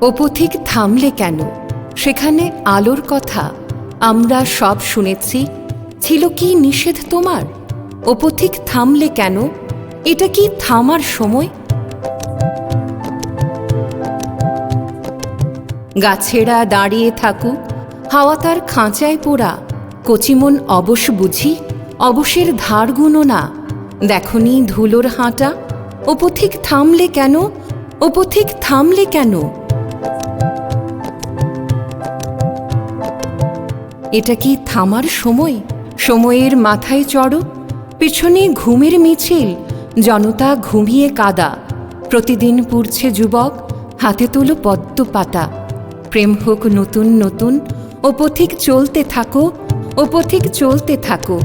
ও পথিক থামলে কেন? সেখানে আলোর কথা আমরা সব শুনেছি। ছিল কি নিষেধ তোমার? ও পথিক থামলে কেন? এটা কি থামার সময়? গাছেরা দাঁড়িয়ে থাকুক, হাওয়া তার খাঁচায় পোড়া। কচিমন অবশ বুঝি, অবশের ধার গুনো না। দেখনি ধুলোর হাঁটা। ও পথিক থামলে কেন? ও পথিক থামলে কেন? এটা কি থামার সময়? সময়ের মাথায় চড়ো। পিছনে ঘুমের মিছিল, জনতা ঘুমিয়ে কাদা। প্রতিদিন পুড়ছে যুবক, হাতে তোলো পদ্ম পাতা। প্রেম হোক নতুন নতুন, ও পথিক চলতে থাকো, ও পথিক চলতে থাকো।